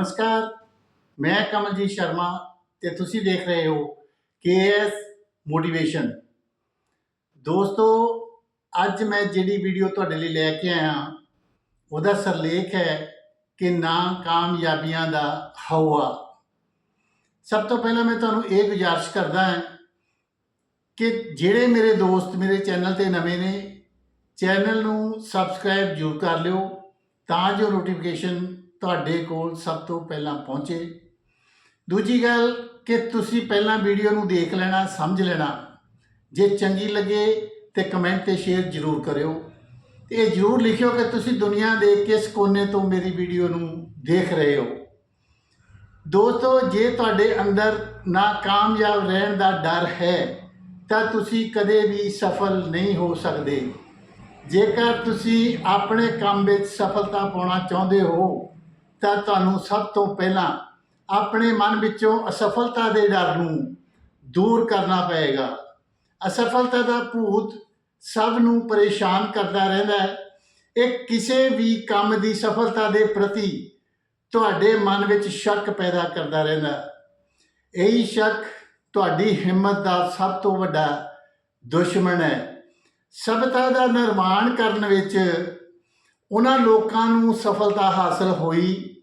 ਨਮਸਕਾਰ, ਮੈਂ ਕਮਲਜੀਤ ਸ਼ਰਮਾ ਤੇ ਤੁਸੀਂ ਦੇਖ ਰਹੇ ਹੋ ਕੇਐਸ ਮੋਟੀਵੇਸ਼ਨ ਦੋਸਤੋ, ਅੱਜ ਮੈਂ ਜਿਹੜੀ ਵੀਡੀਓ ਤੁਹਾਡੇ ਲਈ ਲੈ ਕੇ ਆਇਆ, ਉਹਦਾ ਸਰਲੇਖ ਹੈ ਕਿ ਨਾ ਕਾਮਯਾਬੀਆਂ ਦਾ ਹਵਾ ਸਭ ਤੋਂ ਪਹਿਲਾਂ ਮੈਂ ਤੁਹਾਨੂੰ ਇਹ ਗੁਜ਼ਾਰਿਸ਼ ਕਰਦਾ ਹਾਂ ਕਿ ਜਿਹੜੇ ਮੇਰੇ ਦੋਸਤ ਮੇਰੇ ਚੈਨਲ ਤੇ ਨਵੇਂ ਨੇ, ਚੈਨਲ ਨੂੰ ਸਬਸਕ੍ਰਾਈਬ ਜ਼ਰੂਰ ਕਰ ਲਿਓ, ਤਾਂ ਜੋ ਨੋਟੀਫਿਕੇਸ਼ਨ ਤੁਹਾਡੇ ਕੋਲ ਸਭ ਤੋਂ ਪਹਿਲਾਂ ਪਹੁੰਚੇ। ਦੂਜੀ ਗੱਲ ਕਿ ਤੁਸੀਂ ਪਹਿਲਾਂ ਵੀਡੀਓ ਨੂੰ ਦੇਖ ਲੈਣਾ, ਸਮਝ ਲੈਣਾ। ਜੇ ਚੰਗੀ ਲੱਗੇ ਤੇ ਕਮੈਂਟ ਤੇ ਸ਼ੇਅਰ ਜ਼ਰੂਰ ਕਰਿਓ। ਤੇ ਇਹ ਜ਼ਰੂਰ ਲਿਖਿਓ ਕਿ ਤੁਸੀਂ ਦੁਨੀਆ ਦੇ ਕਿਸ ਕੋਨੇ ਤੋਂ ਮੇਰੀ ਵੀਡੀਓ ਨੂੰ ਦੇਖ ਰਹੇ ਹੋ। ਦੋਸਤੋ, ਜੇ ਤੁਹਾਡੇ ਅੰਦਰ ਨਾਕਾਮਯਾਬ ਰਹਿਣ ਦਾ ਡਰ ਹੈ, ਤਾਂ ਤੁਸੀਂ ਕਦੇ ਵੀ ਸਫਲ ਨਹੀਂ ਹੋ ਸਕਦੇ। ਜੇਕਰ ਤੁਸੀਂ ਆਪਣੇ ਕੰਮ ਵਿੱਚ ਸਫਲਤਾ ਪਾਉਣਾ ਚਾਹੁੰਦੇ ਹੋ ਤਾਂ ਤੁਹਾਨੂੰ ਸਭ ਤੋਂ ਪਹਿਲਾਂ ਆਪਣੇ ਮਨ ਵਿੱਚੋਂ ਅਸਫਲਤਾ ਦੇ ਡਰ ਨੂੰ ਦੂਰ ਕਰਨਾ ਪਏਗਾ। ਅਸਫਲਤਾ ਦਾ ਭੂਤ ਸਭ ਨੂੰ ਪਰੇਸ਼ਾਨ ਕਰਦਾ ਰਹਿੰਦਾ ਹੈ। ਇਹ ਕਿਸੇ ਵੀ ਕੰਮ ਦੀ ਸਫਲਤਾ ਦੇ ਪ੍ਰਤੀ ਤੁਹਾਡੇ ਮਨ ਵਿੱਚ ਸ਼ੱਕ ਪੈਦਾ ਕਰਦਾ ਰਹਿੰਦਾ ਹੈ। ਇਹੀ ਸ਼ੱਕ ਤੁਹਾਡੀ ਹਿੰਮਤ ਦਾ ਸਭ ਤੋਂ ਵੱਡਾ ਦੁਸ਼ਮਣ ਹੈ। ਸਭਤਾ ਦਾ ਨਿਰਮਾਣ ਕਰਨ ਵਿੱਚ ਉਹਨਾਂ ਲੋਕਾਂ ਨੂੰ ਸਫਲਤਾ ਹਾਸਲ ਹੋਈ।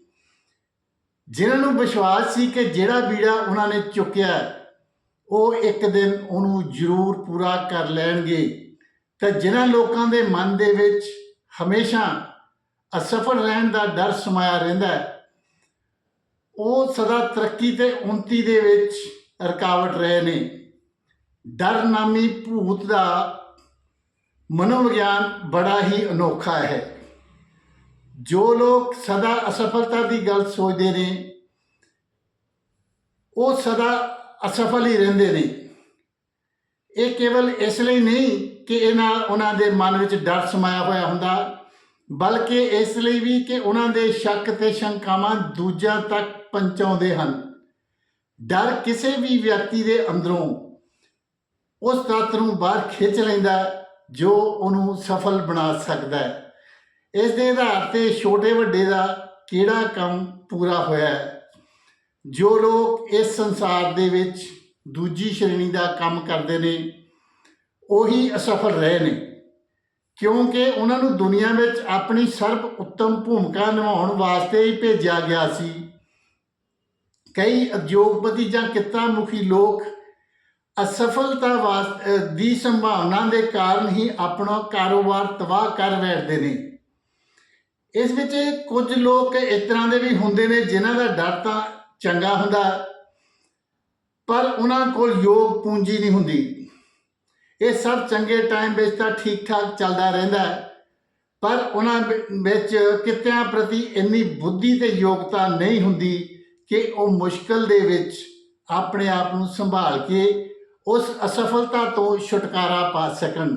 ਜਿਨ੍ਹਾਂ ਨੂੰ ਵਿਸ਼ਵਾਸ ਸੀ ਕਿ ਜਿਹੜਾ ਬੀੜਾ ਉਹਨਾਂ ਨੇ ਚੁੱਕਿਆ, ਉਹ ਇੱਕ ਦਿਨ ਉਹਨੂੰ ਜ਼ਰੂਰ ਪੂਰਾ ਕਰ ਲੈਣਗੇ। ਤਾਂ ਜਿਨ੍ਹਾਂ ਲੋਕਾਂ ਦੇ ਮਨ ਦੇ ਵਿੱਚ ਹਮੇਸ਼ਾ ਅਸਫਲ ਰਹਿਣ ਦਾ ਡਰ ਸਮਾਇਆ ਰਹਿੰਦਾ ਹੈ, ਉਹ ਸਦਾ ਤਰੱਕੀ ਤੇ ਉન્નਤੀ ਦੇ ਵਿੱਚ ਰੁਕਾਵਟ ਰਹੇ ਨੇ। ਡਰ ਨਾਮੀ ਭੂਤ ਦਾ ਮਨੋਵਿਗਿਆਨ ਬੜਾ ਹੀ ਅਨੋਖਾ ਹੈ। ਜੋ ਲੋਕ ਸਦਾ ਅਸਫਲਤਾ ਦੀ ਗੱਲ ਸੋਚਦੇ ਨੇ, ਉਹ ਸਦਾ ਅਸਫਲ ਹੀ ਰਹਿੰਦੇ ਨੇ। ਇਹ ਕੇਵਲ ਇਸ ਲਈ ਨਹੀਂ ਕਿ ਇਹਨਾਂ, ਉਹਨਾਂ ਦੇ ਮਨ ਵਿੱਚ ਡਰ ਸਮਾਇਆ ਹੋਇਆ ਹੁੰਦਾ, ਬਲਕਿ ਇਸ ਲਈ ਵੀ ਕਿ ਉਹਨਾਂ ਦੇ ਸ਼ੱਕ ਤੇ ਸ਼ੰਕਾਵਾਂ ਦੂਜਿਆਂ ਤੱਕ ਪਹੁੰਚਾਉਂਦੇ ਹਨ। ਡਰ ਕਿਸੇ ਵੀ ਵਿਅਕਤੀ ਦੇ ਅੰਦਰੋਂ ਉਸ ਤੱਤ ਨੂੰ ਬਾਹਰ ਖਿੱਚ ਲੈਂਦਾ ਜੋ ਉਹਨੂੰ ਸਫਲ ਬਣਾ ਸਕਦਾ ਹੈ। ਇਸ ਦੇ ਆਧਾਰ ਤੇ ਛੋਟੇ ਵੱਡੇ ਦਾ ਕਿਹੜਾ ਕੰਮ ਪੂਰਾ ਹੋਇਆ ਹੈ? ਜੋ ਲੋਕ ਇਸ ਸੰਸਾਰ ਦੇ ਵਿੱਚ ਦੂਜੀ ਸ਼੍ਰੇਣੀ ਦਾ ਕੰਮ ਕਰਦੇ ਨੇ, ਉਹੀ ਅਸਫਲ ਰਹੇ ਨੇ। ਕਿਉਂਕਿ ਉਹਨਾਂ ਨੂੰ ਦੁਨੀਆ ਵਿੱਚ ਆਪਣੀ ਸਰਬ ਉੱਤਮ ਭੂਮਿਕਾ ਨਿਭਾਉਣ ਵਾਸਤੇ ਹੀ ਭੇਜਿਆ ਗਿਆ ਸੀ। ਕਈ ਉਦਯੋਗਪਤੀ ਜਾਂ ਕਿੱਤਾ ਮੁਖੀ ਲੋਕ ਅਸਫਲਤਾ ਵਾਸ- ਦੀ ਸੰਭਾਵਨਾ ਦੇ ਕਾਰਨ ਹੀ ਆਪਣਾ ਕਾਰੋਬਾਰ ਤਬਾਹ ਕਰ ਬੈਠਦੇ ਨੇ। ਇਸ ਵਿੱਚ ਕੁਝ ਲੋਕ ਇਸ ਤਰ੍ਹਾਂ ਦੇ ਵੀ ਹੁੰਦੇ ਨੇ ਜਿਨ੍ਹਾਂ ਦਾ ਡਰ ਤਾਂ ਚੰਗਾ ਹੁੰਦਾ, ਪਰ ਉਹਨਾਂ ਕੋਲ ਯੋਗ ਪੂੰਜੀ ਨਹੀਂ ਹੁੰਦੀ। ਇਹ ਸਭ ਚੰਗੇ ਟਾਈਮ ਵਿੱਚ ਤਾਂ ਠੀਕ ਠਾਕ ਚੱਲਦਾ ਰਹਿੰਦਾ ਪਰ ਉਹਨਾਂ ਵਿੱਚ ਕਿੱਤਿਆਂ ਪ੍ਰਤੀ ਇੰਨੀ ਬੁੱਧੀ ਤੇ ਯੋਗਤਾ ਨਹੀਂ ਹੁੰਦੀ ਕਿ ਉਹ ਮੁਸ਼ਕਲ ਦੇ ਵਿੱਚ ਆਪਣੇ ਆਪ ਨੂੰ ਸੰਭਾਲ ਕੇ ਉਸ ਅਸਫਲਤਾ ਤੋਂ ਛੁਟਕਾਰਾ ਪਾ ਸਕਣ।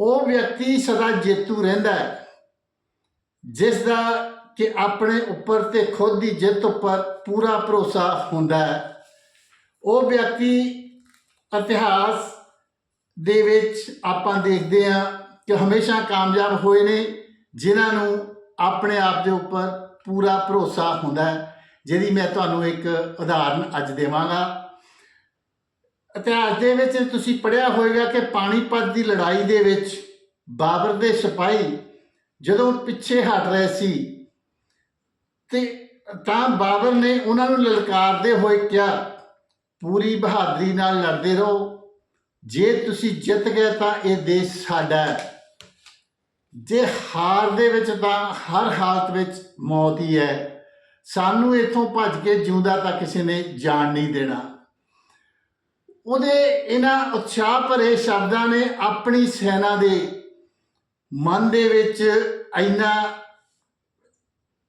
ਉਹ ਵਿਅਕਤੀ ਸਦਾ ਜੇਤੂ ਰਹਿੰਦਾ ਹੈ। ਜਿਸ ਦਾ ਕਿ ਆਪਣੇ ਉੱਪਰ ਤੇ ਖੁਦ ਦੀ ਜਿੱਤ ਉੱਪਰ ਪੂਰਾ ਭਰੋਸਾ ਹੁੰਦਾ ਹੈ। ਉਹ ਵਿਅਕਤੀ ਇਤਿਹਾਸ ਦੇ ਵਿੱਚ ਆਪਾਂ ਦੇਖਦੇ ਹਾਂ ਕਿ ਹਮੇਸ਼ਾ ਕਾਮਯਾਬ ਹੋਏ ਨੇ, ਜਿਨ੍ਹਾਂ ਨੂੰ ਆਪਣੇ ਆਪ ਦੇ ਉੱਪਰ ਪੂਰਾ ਭਰੋਸਾ ਹੁੰਦਾ ਹੈ। ਜਿਹਦੀ ਮੈਂ ਤੁਹਾਨੂੰ ਇੱਕ ਉਦਾਹਰਨ ਅੱਜ ਦੇਵਾਂਗਾ। ਇਤਿਹਾਸ ਦੇ ਵਿੱਚ ਤੁਸੀਂ ਪੜ੍ਹਿਆ ਹੋਵੇਗਾ ਕਿ ਪਾਣੀਪਤ ਦੀ ਲੜਾਈ ਦੇ ਵਿੱਚ ਬਾਬਰ ਦੇ ਸਿਪਾਹੀ ਜਦੋਂ ਪਿੱਛੇ ਹਟ ਰਹੇ ਸੀ, ਤੇ ਤਾਂ ਬਾਬਰ ਨੇ ਉਹਨਾਂ ਨੂੰ ਲਲਕਾਰਦੇ ਹੋਏ ਕਿਹਾ, ਪੂਰੀ ਬਹਾਦਰੀ ਨਾਲ ਲੜਦੇ ਰਹੋ, ਜੇ ਤੁਸੀਂ ਜਿੱਤ ਗਏ ਤਾਂ ਇਹ ਦੇਸ਼ ਸਾਡਾ ਹੈ। ਜੇ ਹਾਰ ਦੇ ਵਿੱਚ ਤਾਂ ਹਰ ਹਾਲਤ ਵਿੱਚ ਮੌਤ ਹੀ ਹੈ। ਸਾਨੂੰ ਇੱਥੋਂ ਭੱਜ ਕੇ ਜਿਉਂਦਾ ਤਾਂ ਕਿਸੇ ਨੇ ਜਾਣ ਨਹੀਂ ਦੇਣਾ। ਉਹਦੇ ਇਹਨਾਂ ਉਤਸ਼ਾਹ ਭਰੇ ਸ਼ਬਦਾਂ ਨੇ ਆਪਣੀ ਸੈਨਾ ਦੇ ਮਨ ਦੇ ਵਿੱਚ ਇੰਨਾ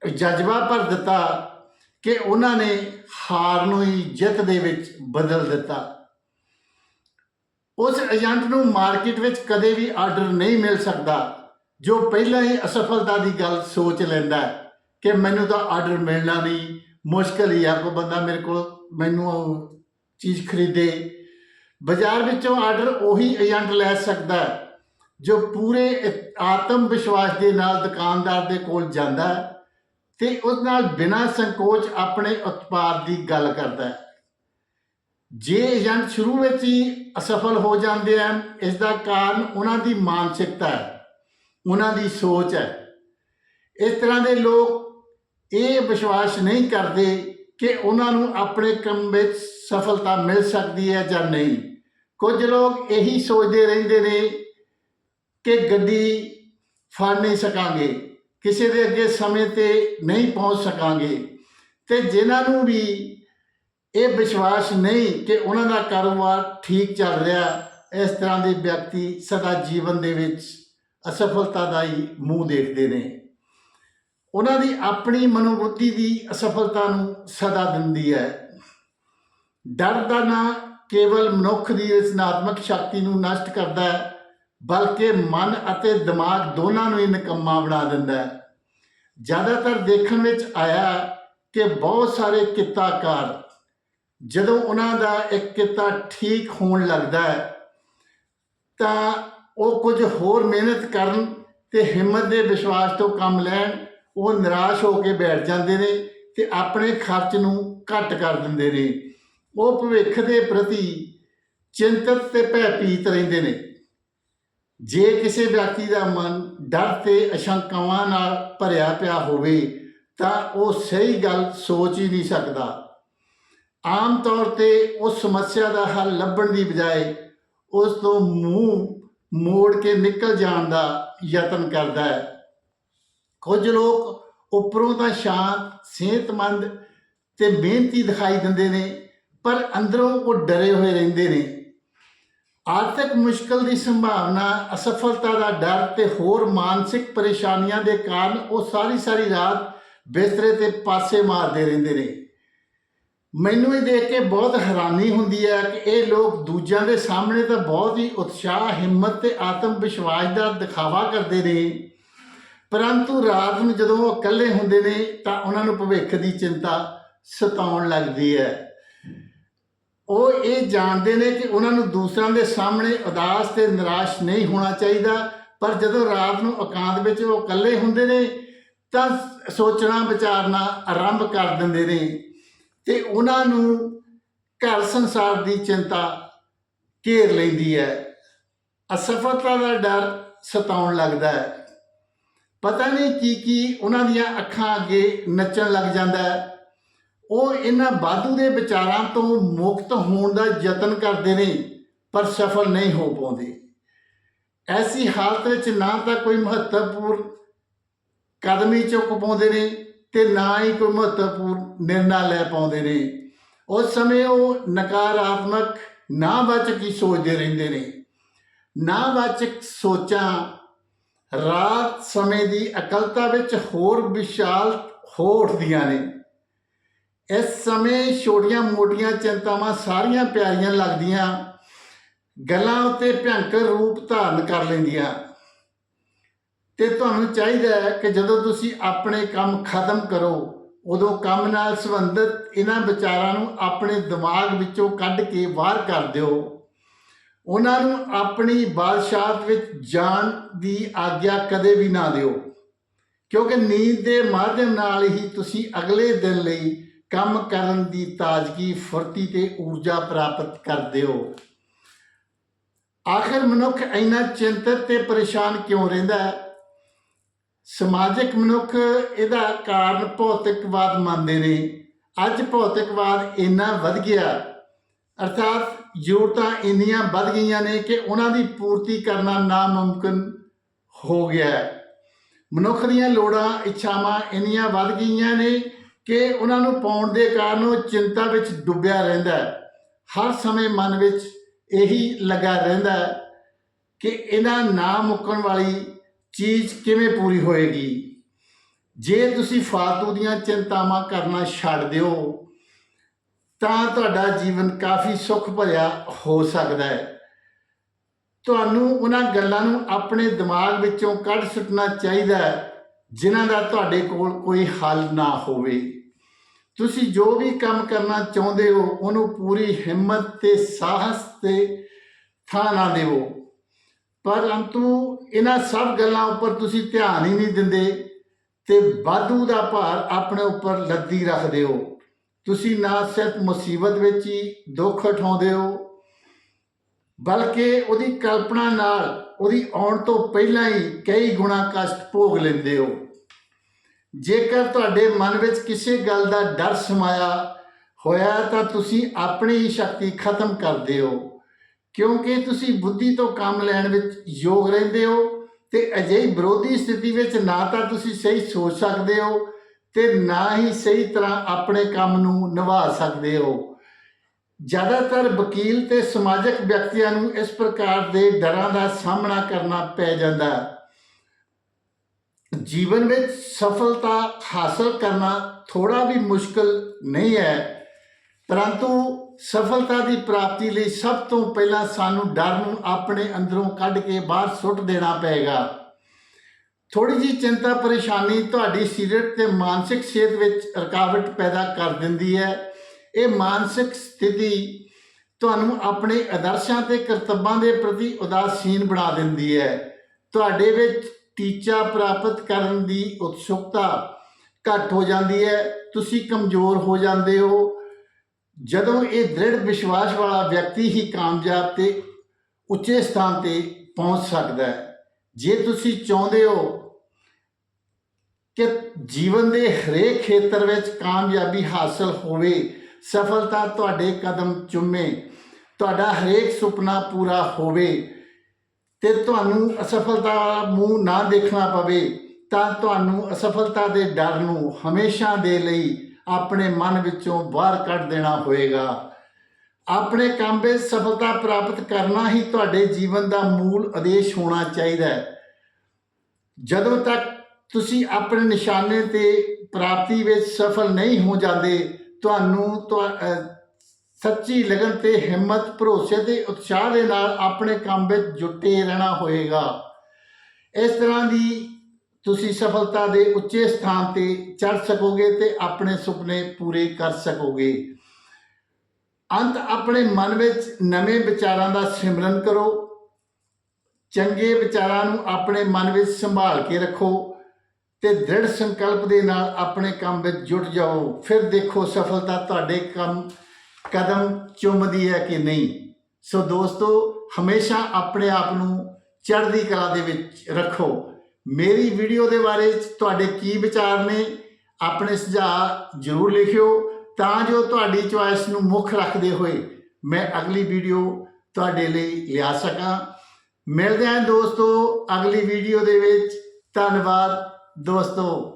ਜਜ਼ਬਾ ਭਰ ਦਿੱਤਾ ਕਿ ਉਹਨਾਂ ਨੇ ਹਾਰ ਨੂੰ ਹੀ ਜਿੱਤ ਦੇ ਵਿੱਚ ਬਦਲ ਦਿੱਤਾ। ਉਸ ਏਜੰਟ ਨੂੰ ਮਾਰਕੀਟ ਵਿੱਚ ਕਦੇ ਵੀ ਆਰਡਰ ਨਹੀਂ ਮਿਲ ਸਕਦਾ, ਜੋ ਪਹਿਲਾਂ ਹੀ ਅਸਫਲਤਾ ਦੀ ਗੱਲ ਸੋਚ ਲੈਂਦਾ ਕਿ ਮੈਨੂੰ ਤਾਂ ਆਰਡਰ ਮਿਲਣਾ ਨਹੀਂ, ਮੁਸ਼ਕਲ ਹੀ ਆ, ਕੋਈ ਬੰਦਾ ਮੇਰੇ ਕੋਲ ਮੈਨੂੰ ਉਹ ਚੀਜ਼ ਖਰੀਦੇ। ਬਾਜ਼ਾਰ ਵਿੱਚੋਂ ਆਰਡਰ ਉਹੀ ਏਜੰਟ ਲੈ ਸਕਦਾ ਜੋ ਪੂਰੇ ਆਤਮ ਵਿਸ਼ਵਾਸ ਦੇ ਨਾਲ ਦੁਕਾਨਦਾਰ ਦੇ ਕੋਲ ਜਾਂਦਾ ਤੇ ਉਸ ਨਾਲ ਬਿਨਾਂ ਸੰਕੋਚ ਆਪਣੇ ਉਤਪਾਦ ਦੀ ਗੱਲ ਕਰਦਾ ਹੈ। ਜੇ ਏਜੰਟ ਸ਼ੁਰੂ ਵਿੱਚ ਹੀ ਅਸਫਲ ਹੋ ਜਾਂਦੇ ਹਨ, ਇਸ ਦਾ ਕਾਰਨ ਉਹਨਾਂ ਦੀ ਮਾਨਸਿਕਤਾ ਹੈ, ਉਹਨਾਂ ਦੀ ਸੋਚ ਹੈ। ਇਸ ਤਰ੍ਹਾਂ ਦੇ ਲੋਕ ਇਹ ਵਿਸ਼ਵਾਸ ਨਹੀਂ ਕਰਦੇ ਕਿ ਉਹਨਾਂ ਨੂੰ ਆਪਣੇ ਕੰਮ ਵਿੱਚ ਸਫਲਤਾ ਮਿਲ ਸਕਦੀ ਹੈ ਜਾਂ ਨਹੀਂ। ਕੁਝ ਲੋਕ ਇਹੀ ਸੋਚਦੇ ਰਹਿੰਦੇ ਨੇ ਕਿ ਗੱਡੀ ਫੜ ਨਹੀਂ ਸਕਾਂਗੇ, ਕਿਸੇ ਦੇ ਅੱਗੇ ਸਮੇਂ ਤੇ ਨਹੀਂ ਪਹੁੰਚ ਸਕਾਂਗੇ। ਤੇ ਜਿਨ੍ਹਾਂ ਨੂੰ ਵੀ ਇਹ ਵਿਸ਼ਵਾਸ ਨਹੀਂ ਕਿ ਉਹਨਾਂ ਦਾ ਕਾਰੋਬਾਰ ਠੀਕ ਚੱਲ ਰਿਹਾ, ਇਸ ਤਰ੍ਹਾਂ ਦੇ ਵਿਅਕਤੀ ਸਦਾ ਜੀਵਨ ਦੇ ਵਿੱਚ ਅਸਫਲਤਾ ਦਾ ਹੀ ਮੂੰਹ ਦੇਖਦੇ ਨੇ। ਉਹਨਾਂ ਦੀ ਆਪਣੀ ਮਨੋਬੁੱਧੀ ਦੀ ਅਸਫਲਤਾ ਨੂੰ ਸਦਾ ਦਿੰਦੀ ਹੈ। ਡਰ ਦਾ ਨਾ ਕੇਵਲ ਮਨੁੱਖ ਦੀ ਰਚਨਾਤਮਕ ਸ਼ਕਤੀ ਨੂੰ ਨਸ਼ਟ ਕਰਦਾ ਹੈ ਬਲਕਿ ਮਨ ਅਤੇ ਦਿਮਾਗ ਦੋਨਾਂ ਨੂੰ ਹੀ ਨਿਕੰਮਾ ਬਣਾ ਦਿੰਦਾ ਹੈ। ਜ਼ਿਆਦਾਤਰ ਦੇਖਣ ਵਿੱਚ ਆਇਆ ਕਿ ਬਹੁਤ ਸਾਰੇ ਕਿੱਤਾਕਾਰ ਜਦੋਂ ਉਹਨਾਂ ਦਾ ਇੱਕ ਕਿੱਤਾ ਠੀਕ ਹੋਣ ਲੱਗਦਾ ਹੈ, ਤਾਂ ਉਹ ਕੁਝ ਹੋਰ ਮਿਹਨਤ ਕਰਨ ਤੇ ਹਿੰਮਤ ਦੇ ਵਿਸ਼ਵਾਸ ਤੋਂ ਕੰਮ ਲੈਣ, ਉਹ ਨਿਰਾਸ਼ ਹੋ ਕੇ ਬੈਠ ਜਾਂਦੇ ਨੇ ਤੇ ਆਪਣੇ ਖਰਚ ਨੂੰ ਘੱਟ ਕਰ ਦਿੰਦੇ ਨੇ। ਉਹ ਭਵਿੱਖ ਦੇ ਪ੍ਰਤੀ ਚਿੰਤਤ ਤੇ ਭੈਭੀਤ ਰਹਿੰਦੇ ਨੇ। ਜੇ ਕਿਸੇ ਵਿਅਕਤੀ ਦਾ ਮਨ ਡਰ ਤੇ ਅਸ਼ੰਕਾਵਾਂ ਨਾਲ ਭਰਿਆ ਪਿਆ ਹੋਵੇ, ਤਾਂ ਉਹ ਸਹੀ ਗੱਲ ਸੋਚ ਹੀ ਨਹੀਂ ਸਕਦਾ। ਆਮ ਤੌਰ ਤੇ ਉਸ ਸਮੱਸਿਆ ਦਾ ਹੱਲ ਲੱਭਣ ਦੀ ਬਜਾਏ ਉਸ ਤੋਂ ਮੂੰਹ ਮੋੜ ਕੇ ਨਿਕਲ ਜਾਣ ਦਾ ਯਤਨ ਕਰਦਾ ਹੈ। ਕੁਝ ਲੋਕ ਉੱਪਰੋਂ ਤਾਂ ਸ਼ਾਂਤ, ਸਿਹਤਮੰਦ ਤੇ ਮਿਹਨਤੀ ਦਿਖਾਈ ਦਿੰਦੇ ਨੇ, ਪਰ ਅੰਦਰੋਂ ਉਹ ਡਰੇ ਹੋਏ ਰਹਿੰਦੇ ਨੇ। ਆਰਥਿਕ ਮੁਸ਼ਕਲ ਦੀ ਸੰਭਾਵਨਾ, ਅਸਫਲਤਾ ਦਾ ਡਰ ਤੇ ਹੋਰ ਮਾਨਸਿਕ ਪਰੇਸ਼ਾਨੀਆਂ ਦੇ ਕਾਰਨ ਉਹ ਸਾਰੀ ਸਾਰੀ ਰਾਤ ਬਿਸਤਰੇ ਤੇ ਪਾਸੇ ਮਾਰਦੇ ਰਹਿੰਦੇ ਨੇ। ਮੈਨੂੰ ਇਹ ਦੇਖ ਕੇ ਬਹੁਤ ਹੈਰਾਨੀ ਹੁੰਦੀ ਹੈ ਕਿ ਇਹ ਲੋਕ ਦੂਜਿਆਂ ਦੇ ਸਾਹਮਣੇ ਤਾਂ ਬਹੁਤ ਹੀ ਉਤਸ਼ਾਹ, ਹਿੰਮਤ ਤੇ ਆਤਮ ਵਿਸ਼ਵਾਸ ਦਾ ਦਿਖਾਵਾ ਕਰਦੇ ਨੇ। ਪਰੰਤੂ ਰਾਤ ਨੂੰ ਜਦੋਂ ਉਹ ਇਕੱਲੇ ਹੁੰਦੇ ਨੇ ਤਾਂ ਉਹਨਾਂ ਨੂੰ ਭਵਿੱਖ ਦੀ ਚਿੰਤਾ ਸਤਾਉਣ ਲੱਗਦੀ ਹੈ। ਉਹ ਇਹ ਜਾਣਦੇ ਨੇ ਕਿ ਉਹਨਾਂ ਨੂੰ ਦੂਸਰਿਆਂ ਦੇ ਸਾਹਮਣੇ ਉਦਾਸ ਤੇ ਨਿਰਾਸ਼ ਨਹੀਂ ਹੋਣਾ ਚਾਹੀਦਾ, ਪਰ ਜਦੋਂ ਰਾਤ ਨੂੰ ਇਕਾਂਤ ਵਿੱਚ ਉਹ ਇਕੱਲੇ ਹੁੰਦੇ ਨੇ, ਤਾਂ ਸੋਚਣਾ ਵਿਚਾਰਨਾ ਆਰੰਭ ਕਰ ਦਿੰਦੇ ਨੇ ਤੇ ਉਹਨਾਂ ਨੂੰ ਘਰ ਸੰਸਾਰ ਦੀ ਚਿੰਤਾ ਘੇਰ ਲੈਂਦੀ ਹੈ। ਅਸਫਲਤਾ ਦਾ ਡਰ ਸਤਾਉਣ ਲੱਗਦਾ ਹੈ। ਪਤਾ ਨਹੀਂ ਕੀ ਕੀ ਉਹਨਾਂ ਦੀਆਂ ਅੱਖਾਂ ਅੱਗੇ ਨੱਚਣ ਲੱਗ ਜਾਂਦਾ ਹੈ। ਉਹ ਇਹਨਾਂ ਬਾਧੂ ਦੇ ਵਿਚਾਰਾਂ ਤੋਂ ਮੁਕਤ ਹੋਣ ਦਾ ਯਤਨ ਕਰਦੇ ਨੇ, ਪਰ ਸਫਲ ਨਹੀਂ ਹੋ ਪਾਉਂਦੇ। ਐਸੀ ਹਾਲਤ ਵਿੱਚ ਨਾ ਤਾਂ ਕੋਈ ਮਹੱਤਵਪੂਰਨ ਕਦਮੀ ਹੀ ਚੁੱਕ ਪਾਉਂਦੇ ਨੇ ਤੇ ਨਾ ਹੀ ਕੋਈ ਮਹੱਤਵਪੂਰਨ ਨਿਰਣਾ ਲੈ ਪਾਉਂਦੇ ਨੇ। ਉਸ ਸਮੇਂ ਉਹ ਨਕਾਰਾਤਮਕ, ਨਾਵਾਚਕ ਹੀ ਸੋਚਦੇ ਰਹਿੰਦੇ ਨੇ। ਨਾਵਾਚਕ ਸੋਚਾਂ ਰਾਤ ਸਮੇਂ ਦੀ ਅਕਲਤਾ ਵਿੱਚ ਹੋਰ ਵਿਸ਼ਾਲ ਹੋ ਉੱਠਦੀਆਂ ਨੇ। ਇਸ ਸਮੇਂ ਛੋਟੀਆਂ ਮੋਟੀਆਂ ਚਿੰਤਾਵਾਂ ਸਾਰੀਆਂ ਪਿਆਰੀਆਂ ਲੱਗਦੀਆਂ। ਗੱਲਾਂ ਉੱਤੇ ਭਿਆਨਕ ਰੂਪ ਧਾਰਨ ਕਰ ਲੈਂਦੀਆਂ। ਤੇ ਤੁਹਾਨੂੰ ਚਾਹੀਦਾ ਹੈ ਕਿ ਜਦੋਂ ਤੁਸੀਂ ਆਪਣੇ ਕੰਮ ਖਤਮ ਕਰੋ, ਉਦੋਂ ਕੰਮ ਨਾਲ ਸੰਬੰਧਿਤ ਇਹਨਾਂ ਵਿਚਾਰਾਂ ਨੂੰ ਆਪਣੇ ਦਿਮਾਗ ਵਿੱਚੋਂ ਕੱਢ ਕੇ ਬਾਹਰ ਕਰ ਦਿਓ। ਉਹਨਾਂ ਨੂੰ ਆਪਣੀ ਬਾਦਸ਼ਾਹਤ ਵਿੱਚ ਜਾਣ ਦੀ ਆਗਿਆ ਕਦੇ ਵੀ ਨਾ ਦਿਓ। ਕਿਉਂਕਿ ਨੀਂਦ ਦੇ ਮਾਧਿਅਮ ਨਾਲ ਹੀ ਤੁਸੀਂ ਅਗਲੇ ਦਿਨ ਲਈ ਕੰਮ ਕਰਨ ਦੀ ਤਾਜ਼ਗੀ, ਫੁਰਤੀ ਤੇ ਊਰਜਾ ਪ੍ਰਾਪਤ ਕਰਦੇ ਹੋ। ਆਖਰ ਮਨੁੱਖ ਇੰਨਾ ਚਿੰਤਤ ਤੇ ਪਰੇਸ਼ਾਨ ਕਿਉਂ ਰਹਿੰਦਾ ਹੈ? ਸਮਾਜਿਕ ਮਨੁੱਖ ਇਹਦਾ ਕਾਰਨ ਭੌਤਿਕਵਾਦ ਮੰਨਦੇ ਨੇ। ਅੱਜ ਭੌਤਿਕਵਾਦ ਇੰਨਾ ਵੱਧ ਗਿਆ। ਅਰਥਾਤ ਜ਼ਰੂਰਤਾਂ ਇੰਨੀਆਂ ਵੱਧ ਗਈਆਂ ਨੇ ਕਿ ਉਹਨਾਂ ਦੀ ਪੂਰਤੀ ਕਰਨਾ ਨਾਮੁਮਕਿਨ ਹੋ ਗਿਆ ਮਨੁੱਖ ਦੀਆਂ ਲੋੜਾਂ, ਇੱਛਾਵਾਂ ਇੰਨੀਆਂ ਵੱਧ ਗਈਆਂ ਨੇ ਕਿ ਉਹਨਾਂ ਨੂੰ ਪਾਉਣ ਦੇ ਕਾਰਨ ਉਹ ਚਿੰਤਾ ਵਿੱਚ ਡੁੱਬਿਆ ਰਹਿੰਦਾ ਹੈ। ਹਰ ਸਮੇਂ ਮਨ ਵਿੱਚ ਇਹੀ ਲੱਗਾ ਰਹਿੰਦਾ ਹੈ ਕਿ ਇਹਨਾਂ ਨਾ ਮੁੱਕਣ ਵਾਲੀ ਚੀਜ਼ ਕਿਵੇਂ ਪੂਰੀ ਹੋਏਗੀ। ਜੇ ਤੁਸੀਂ ਫਾਲਤੂ ਦੀਆਂ ਚਿੰਤਾਵਾਂ ਕਰਨਾ ਛੱਡ ਦਿਓ, ਤਾਂ ਤੁਹਾਡਾ ਜੀਵਨ ਕਾਫੀ ਸੁੱਖ ਭਰਿਆ ਹੋ ਸਕਦਾ ਹੈ। ਤੁਹਾਨੂੰ ਉਹਨਾਂ ਗੱਲਾਂ ਨੂੰ ਆਪਣੇ ਦਿਮਾਗ ਵਿੱਚੋਂ ਕੱਢ ਸੁੱਟਣਾ ਚਾਹੀਦਾ ਹੈ। ਜਿਨ੍ਹਾਂ ਦਾ ਤੁਹਾਡੇ ਕੋਲ ਕੋਈ ਹੱਲ ਨਾ ਹੋਵੇ। ਤੁਸੀਂ ਜੋ ਵੀ ਕੰਮ ਕਰਨਾ ਚਾਹੁੰਦੇ ਹੋ, ਉਹਨੂੰ ਪੂਰੀ ਹਿੰਮਤ ਤੇ ਸਾਹਸ ਤੇ ਥਾਂ ਨਾ ਦੇਵੋ। ਪਰ ਅੰਤੂ ਇਹਨਾਂ ਸਭ ਗੱਲਾਂ ਉੱਪਰ ਤੁਸੀਂ ਧਿਆਨ ਹੀ ਨਹੀਂ ਦਿੰਦੇ ਤੇ ਵਾਧੂ ਦਾ ਭਾਰ ਆਪਣੇ ਉੱਪਰ ਲੱਦੀ ਰੱਖਦੇ ਹੋ। ਤੁਸੀਂ ਨਾ ਸਿਰਫ ਮੁਸੀਬਤ ਵਿੱਚ ਹੀ ਦੁੱਖ ਉਠਾਉਂਦੇ ਹੋ, ਬਲਕਿ ਉਹਦੀ ਕਲਪਨਾ ਨਾਲ ਉਹਦੀ ਆਉਣ ਤੋਂ ਪਹਿਲਾਂ ਹੀ ਕਈ ਗੁਣਾ ਕਸ਼ਟ ਭੋਗ ਲੈਂਦੇ ਹੋ। ਜੇਕਰ ਤੁਹਾਡੇ ਮਨ ਵਿੱਚ ਕਿਸੇ ਗੱਲ ਦਾ ਡਰ ਸਮਾਇਆ ਹੋਇਆ ਤਾਂ ਤੁਸੀਂ ਆਪਣੀ ਹੀ ਸ਼ਕਤੀ ਖਤਮ ਕਰਦੇ ਹੋ ਕਿਉਂਕਿ ਤੁਸੀਂ ਬੁੱਧੀ ਤੋਂ ਕੰਮ ਲੈਣ ਵਿੱਚ ਯੋਗ ਰਹਿੰਦੇ ਹੋ ਤੇ ਅਜਿਹੀ ਵਿਰੋਧੀ ਸਥਿਤੀ ਵਿੱਚ ਨਾ ਤਾਂ ਤੁਸੀਂ ਸਹੀ ਸੋਚ ਸਕਦੇ ਹੋ ਤੇ ਨਾ ਹੀ ਸਹੀ ਤਰ੍ਹਾਂ ਆਪਣੇ ਕੰਮ ਨੂੰ ਨਿਭਾ ਸਕਦੇ ਹੋ। ਜ਼ਿਆਦਾਤਰ ਵਕੀਲ ਤੇ ਸਮਾਜਿਕ ਵਿਅਕਤੀਆਂ ਨੂੰ ਇਸ ਪ੍ਰਕਾਰ ਦੇ ਡਰਾਂ ਦਾ ਸਾਹਮਣਾ ਕਰਨਾ ਪੈ ਜਾਂਦਾ ਹੈ। ਜੀਵਨ ਵਿੱਚ ਸਫਲਤਾ ਹਾਸਲ ਕਰਨਾ ਥੋੜਾ ਵੀ ਮੁਸ਼ਕਲ ਨਹੀਂ ਹੈ, ਪਰੰਤੂ ਸਫਲਤਾ ਦੀ ਪ੍ਰਾਪਤੀ ਲਈ ਸਭ ਤੋਂ ਪਹਿਲਾਂ ਸਾਨੂੰ ਡਰ ਨੂੰ ਆਪਣੇ ਅੰਦਰੋਂ ਕੱਢ ਕੇ ਬਾਹਰ ਸੁੱਟ ਦੇਣਾ ਪਏਗਾ। ਥੋੜੀ ਜੀ ਚਿੰਤਾ ਪਰੇਸ਼ਾਨੀ ਤੁਹਾਡੀ ਸਰੀਰਕ ਤੇ ਮਾਨਸਿਕ ਸਿਹਤ ਵਿੱਚ ਰੁਕਾਵਟ ਪੈਦਾ ਕਰ ਦਿੰਦੀ ਹੈ। ਇਹ ਮਾਨਸਿਕ ਸਥਿਤੀ ਤੁਹਾਨੂੰ ਆਪਣੇ ਆਦਰਸ਼ਾਂ ਤੇ ਕਰਤੱਵਾਂ ਦੇ ਪ੍ਰਤੀ ਉਦਾਸੀਨ ਬਣਾ ਦਿੰਦੀ ਹੈ। ਤੁਹਾਡੇ ਵਿੱਚ ਟੀਚਾ ਪ੍ਰਾਪਤ ਕਰਨ ਦੀ ਉਤਸੁਕਤਾ ਘੱਟ ਹੋ ਜਾਂਦੀ ਹੈ, ਤੁਸੀਂ ਕਮਜ਼ੋਰ ਹੋ ਜਾਂਦੇ ਹੋ। ਜਦੋਂ ਇਹ ਦ੍ਰਿੜ ਵਿਸ਼ਵਾਸ ਵਾਲਾ ਵਿਅਕਤੀ ਹੀ ਕਾਮਯਾਬ ਤੇ ਉੱਚੇ ਸਥਾਨ ਤੇ ਪਹੁੰਚ ਸਕਦਾ ਹੈ, ਜੇ ਤੁਸੀਂ ਚਾਹੁੰਦੇ ਹੋ ਕਿ ਜੀਵਨ ਦੇ ਹਰੇਕ ਖੇਤਰ ਵਿੱਚ ਕਾਮਯਾਬੀ ਹਾਸਲ ਹੋਵੇ, ਸਫਲਤਾ ਤੁਹਾਡੇ ਕਦਮ ਚੁੰਮੇ, ਤੁਹਾਡਾ ਹਰੇਕ ਸੁਪਨਾ ਪੂਰਾ ਹੋਵੇ ਤੇ ਤੁਹਾਨੂੰ ਅਸਫਲਤਾ ਵਾਲਾ ਮੂੰਹ ਨਾ ਦੇਖਣਾ ਪਵੇ, ਤਾਂ ਤੁਹਾਨੂੰ ਅਸਫਲਤਾ ਦੇ ਡਰ ਨੂੰ ਹਮੇਸ਼ਾ ਦੇ ਲਈ ਆਪਣੇ ਮਨ ਵਿੱਚੋਂ ਬਾਹਰ ਕੱਢ ਦੇਣਾ ਹੋਵੇਗਾ ਆਪਣੇ ਕੰਮ ਵਿੱਚ ਸਫਲਤਾ ਪ੍ਰਾਪਤ ਕਰਨਾ ਹੀ ਤੁਹਾਡੇ ਜੀਵਨ ਦਾ ਮੂਲ ਆਦੇਸ਼ ਹੋਣਾ ਚਾਹੀਦਾ ਹੈ। ਜਦੋਂ ਤੱਕ ਤੁਸੀਂ ਆਪਣੇ ਨਿਸ਼ਾਨੇ ਤੇ ਪ੍ਰਾਪਤੀ ਵਿੱਚ ਸਫਲ ਨਹੀਂ ਹੋ ਜਾਂਦੇ, ਤੁਹਾਨੂੰ ਸੱਚੀ ਲਗਨ ਤੇ ਹਿੰਮਤ, ਭਰੋਸੇ ਤੇ ਉਤਸ਼ਾਹ ਦੇ ਨਾਲ ਆਪਣੇ ਕੰਮ ਵਿੱਚ ਜੁਟੇ ਰਹਿਣਾ ਹੋਏਗਾ। ਇਸ ਤਰ੍ਹਾਂ ਦੀ ਤੁਸੀਂ ਸਫਲਤਾ ਦੇ ਉੱਚੇ ਸਥਾਨ ਤੇ ਚੜ ਸਕੋਗੇ ਤੇ ਆਪਣੇ ਸੁਪਨੇ ਪੂਰੇ ਕਰ ਸਕੋਗੇ। ਅੰਤ ਆਪਣੇ ਮਨ ਵਿੱਚ ਨਵੇਂ ਵਿਚਾਰਾਂ ਦਾ ਸਿਮਰਨ ਕਰੋ। ਚੰਗੇ ਵਿਚਾਰਾਂ ਨੂੰ ਆਪਣੇ ਮਨ ਵਿੱਚ ਸੰਭਾਲ ਕੇ ਰੱਖੋ ਤੇ ਦ੍ਰਿੜ ਸੰਕਲਪ ਦੇ ਨਾਲ ਆਪਣੇ ਕੰਮ ਵਿੱਚ ਜੁਟ ਜਾਓ। ਫਿਰ ਦੇਖੋ ਸਫਲਤਾ ਤੁਹਾਡੇ ਕੰਮ ਕਦਮ ਚੁੰਮਦੀ ਹੈ ਕਿ ਨਹੀਂ? ਸੋ ਦੋਸਤੋ, ਹਮੇਸ਼ਾ ਆਪਣੇ ਆਪ ਨੂੰ ਚੜ੍ਹਦੀ ਕਲਾ ਦੇ ਵਿੱਚ ਰੱਖੋ। ਮੇਰੀ ਵੀਡੀਓ ਦੇ ਬਾਰੇ 'ਚ ਤੁਹਾਡੇ ਕੀ ਵਿਚਾਰ ਨੇ, ਆਪਣੇ ਸੁਝਾਅ ਜ਼ਰੂਰ ਲਿਖਿਓ, ਤਾਂ ਜੋ ਤੁਹਾਡੀ ਚੁਆਇਸ ਨੂੰ ਮੁੱਖ ਰੱਖਦੇ ਹੋਏ ਮੈਂ ਅਗਲੀ ਵੀਡੀਓ ਤੁਹਾਡੇ ਲਈ ਲਿਆ ਸਕਾਂ। ਮਿਲਦੇ ਹਾਂ ਦੋਸਤੋ ਅਗਲੀ ਵੀਡੀਓ ਦੇ ਵਿੱਚ। ਧੰਨਵਾਦ ਦੋਸਤੋ।